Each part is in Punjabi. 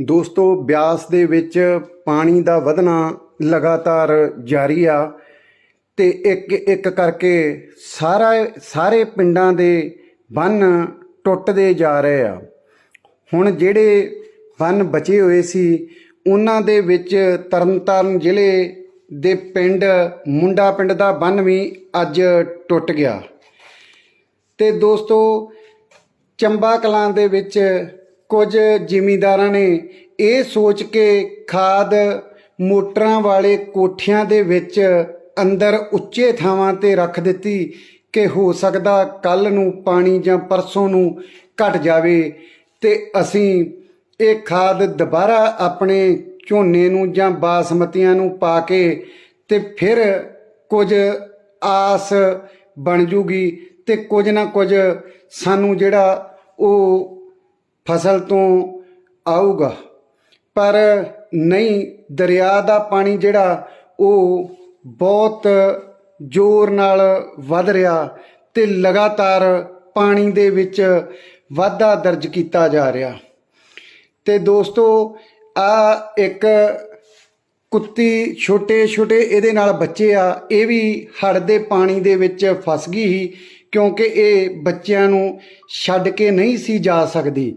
ਦੋਸਤੋ, ਬਿਆਸ ਦੇ ਵਿੱਚ ਪਾਣੀ ਦਾ ਵਧਣਾ ਲਗਾਤਾਰ ਜਾਰੀ ਆ ਤੇ ਇੱਕ ਇੱਕ ਕਰਕੇ ਸਾਰਾ, ਸਾਰੇ ਪਿੰਡਾਂ ਦੇ ਬੰਨ ਟੁੱਟਦੇ ਜਾ ਰਹੇ ਆ। ਹੁਣ ਜਿਹੜੇ ਬੰਨ ਬਚੇ ਹੋਏ ਸੀ, ਉਹਨਾਂ ਦੇ ਵਿੱਚ ਤਰਨਤਾਰਨ ਜ਼ਿਲ੍ਹੇ ਦੇ ਪਿੰਡ, ਮੁੰਡਾ ਪਿੰਡ ਦਾ ਬੰਨ ਵੀ ਅੱਜ ਟੁੱਟ ਗਿਆ। ਤੇ ਦੋਸਤੋ, ਚੰਬਾ ਕਲਾਂ ਦੇ ਵਿੱਚ ਕੁਝ ਜ਼ਿਮੀਂਦਾਰਾਂ ਨੇ ਇਹ ਸੋਚ ਕੇ ਖਾਦ ਮੋਟਰਾਂ ਵਾਲੇ ਕੋਠਿਆਂ ਦੇ ਵਿੱਚ ਅੰਦਰ ਉੱਚੇ ਥਾਵਾਂ ਤੇ ਰੱਖ ਦਿੱਤੀ ਕਿ ਹੋ ਸਕਦਾ ਕੱਲ ਨੂੰ ਪਾਣੀ ਜਾਂ ਪਰਸੋਂ ਨੂੰ ਘਟ ਜਾਵੇ ਤੇ ਅਸੀਂ ਇਹ ਖਾਦ ਦੁਬਾਰਾ ਆਪਣੇ ਝੋਨੇ ਨੂੰ ਜਾਂ ਬਾਸਮਤੀਆਂ ਨੂੰ ਪਾ ਕੇ ਤੇ ਫਿਰ ਕੁਝ ਆਸ ਬਣ ਜੂਗੀ ਤੇ ਕੁਝ ਨਾ ਕੁਝ ਸਾਨੂੰ ਜਿਹੜਾ ਉਹ ਫਸਲ ਤੋਂ ਆਊਗਾ। ਪਰ ਨਹੀਂ, ਦਰਿਆ ਦਾ ਪਾਣੀ ਜਿਹੜਾ, ਉਹ ਬਹੁਤ ਜ਼ੋਰ ਨਾਲ ਵੱਧ ਰਿਹਾ ਤੇ ਲਗਾਤਾਰ ਪਾਣੀ ਦੇ ਵਿੱਚ ਵਾਧਾ ਦਰਜ ਕੀਤਾ ਜਾ ਰਿਹਾ। ਤੇ ਦੋਸਤੋ, ਆ ਇੱਕ ਕੁੱਤੀ ਛੋਟੇ ਛੋਟੇ ਇਹਦੇ ਨਾਲ ਬੱਚੇ ਆ, ਇਹ ਵੀ ਹੜ ਦੇ ਪਾਣੀ ਦੇ ਵਿੱਚ ਫਸ ਗਈ ਸੀ। ਕਿਉਂਕਿ ਇਹ ਬੱਚਿਆਂ ਨੂੰ ਛੱਡ ਕੇ ਨਹੀਂ ਸੀ ਜਾ ਸਕਦੀ।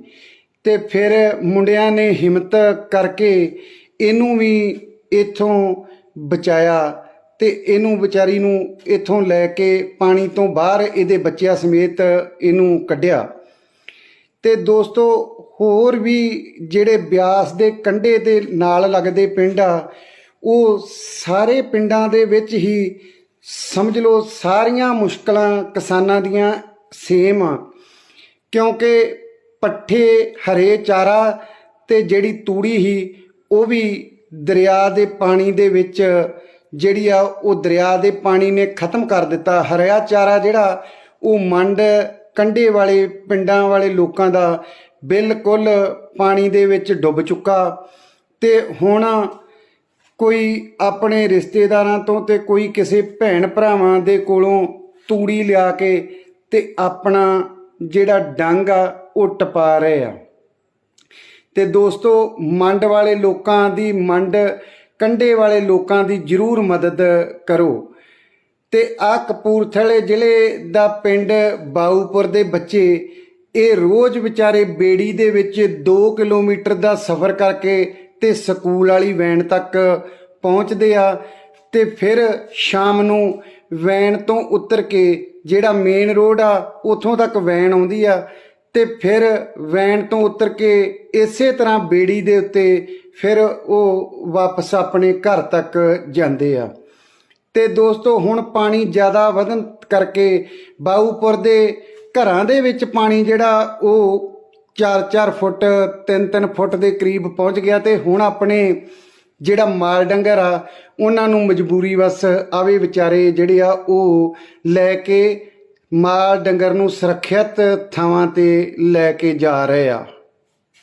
ਤੇ ਫਿਰ ਮੁੰਡਿਆਂ ਨੇ ਹਿੰਮਤ ਕਰਕੇ ਇਹਨੂੰ ਵੀ ਇਥੋਂ ਬਚਾਇਆ ਤੇ ਇਹਨੂੰ ਵਿਚਾਰੀ ਨੂੰ ਇਥੋਂ ਲੈ ਕੇ ਪਾਣੀ ਤੋਂ ਬਾਹਰ ਇਹਦੇ ਬੱਚਿਆਂ ਸਮੇਤ ਇਹਨੂੰ ਕੱਢਿਆ। ਤੇ ਦੋਸਤੋ, ਹੋਰ ਵੀ ਜਿਹੜੇ ਬਿਆਸ ਦੇ ਕੰਢੇ ਦੇ ਨਾਲ ਲੱਗਦੇ ਪਿੰਡ ਆ, ਉਹ ਸਾਰੇ ਪਿੰਡਾਂ ਦੇ ਵਿੱਚ ਹੀ ਸਮਝ ਲਓ ਸਾਰੀਆਂ ਮੁਸ਼ਕਲਾਂ ਕਿਸਾਨਾਂ ਦੀਆਂ ਸੇਮ ਆ। ਕਿਉਂਕਿ ਪੱਠੇ, ਹਰੇ ਚਾਰਾ ਤੇ ਜਿਹੜੀ ਤੂੜੀ ਹੀ ਉਹ ਵੀ ਦਰਿਆ ਦੇ ਪਾਣੀ ਦੇ ਵਿੱਚ ਜਿਹੜੀ ਆ, ਉਹ ਦਰਿਆ ਦੇ ਪਾਣੀ ਨੇ ਖਤਮ ਕਰ ਦਿੱਤਾ। ਹਰਿਆ ਚਾਰਾ ਜਿਹੜਾ, ਉਹ ਮੰਡ ਕੰਢੇ ਵਾਲੇ ਪਿੰਡਾਂ ਵਾਲੇ ਲੋਕਾਂ ਦਾ ਬਿਲਕੁਲ ਪਾਣੀ ਦੇ ਵਿੱਚ ਡੁੱਬ ਚੁੱਕਾ। ਤੇ ਹੁਣ ਕੋਈ ਆਪਣੇ ਰਿਸ਼ਤੇਦਾਰਾਂ ਤੋਂ ਤੇ ਕੋਈ ਕਿਸੇ ਭੈਣ ਭਰਾਵਾਂ ਦੇ ਕੋਲੋਂ ਤੂੜੀ ਲਿਆ ਕੇ ਤੇ ਆਪਣਾ ਜਿਹੜਾ ਡੰਗ ਆ, ਉਹ ਟਪਾ ਰਹੇ ਆ। ਤੇ ਦੋਸਤੋ, ਮੰਡ ਵਾਲੇ ਲੋਕਾਂ ਦੀ ਮੰਡ, ਕੰਢੇ ਵਾਲੇ ਲੋਕਾਂ ਦੀ ਜ਼ਰੂਰ ਮਦਦ ਕਰੋ। ਤੇ ਆ ਕਪੂਰਥਲੇ ਜ਼ਿਲ੍ਹੇ ਦਾ ਪਿੰਡ ਬਾਊਪੁਰ ਦੇ ਬੱਚੇ, ਇਹ ਰੋਜ਼ ਵਿਚਾਰੇ ਬੇੜੀ ਦੇ ਵਿੱਚ 2 ਕਿਲੋਮੀਟਰ ਦਾ ਸਫ਼ਰ ਕਰਕੇ ਤੇ ਸਕੂਲ ਵਾਲੀ ਵੈਨ ਤੱਕ ਪਹੁੰਚਦੇ ਆ ਤੇ ਫਿਰ ਸ਼ਾਮ ਨੂੰ ਵੈਨ ਤੋਂ ਉਤਰ ਕੇ ਜਿਹੜਾ ਮੇਨ ਰੋਡ ਆ, ਉਥੋਂ ਤੱਕ ਵੈਨ ਆਉਂਦੀ ਆ ਤੇ ਫਿਰ ਵੈਨ ਤੋਂ ਉਤਰ ਕੇ ਇਸੇ ਤਰ੍ਹਾਂ ਬੇੜੀ ਦੇ ਉੱਤੇ ਫਿਰ ਉਹ ਵਾਪਸ ਆਪਣੇ ਘਰ ਤੱਕ ਜਾਂਦੇ ਆ। ਤੇ ਦੋਸਤੋ, ਹੁਣ ਪਾਣੀ ਜ਼ਿਆਦਾ ਵਧਣ ਕਰਕੇ ਬਾਊਪੁਰ ਦੇ ਘਰਾਂ ਦੇ ਵਿੱਚ ਪਾਣੀ ਜਿਹੜਾ ਉਹ 4-4 ਫੁੱਟ 3-3 ਫੁੱਟ ਦੇ ਕਰੀਬ ਪਹੁੰਚ ਗਿਆ ਤੇ ਹੁਣ ਆਪਣੇ ਜਿਹੜਾ ਮਾਲ ਡੰਗਰ ਆ, ਉਹਨਾਂ ਨੂੰ ਮਜਬੂਰੀ ਵਸ ਆਵੇ ਵਿਚਾਰੇ ਜਿਹੜੇ ਆ, ਉਹ ਲੈ ਕੇ ਮਾਲ ਡੰਗਰ ਨੂੰ ਸੁਰੱਖਿਅਤ ਥਾਵਾਂ ਤੇ ਲੈ ਕੇ ਜਾ ਰਹੇ ਆ।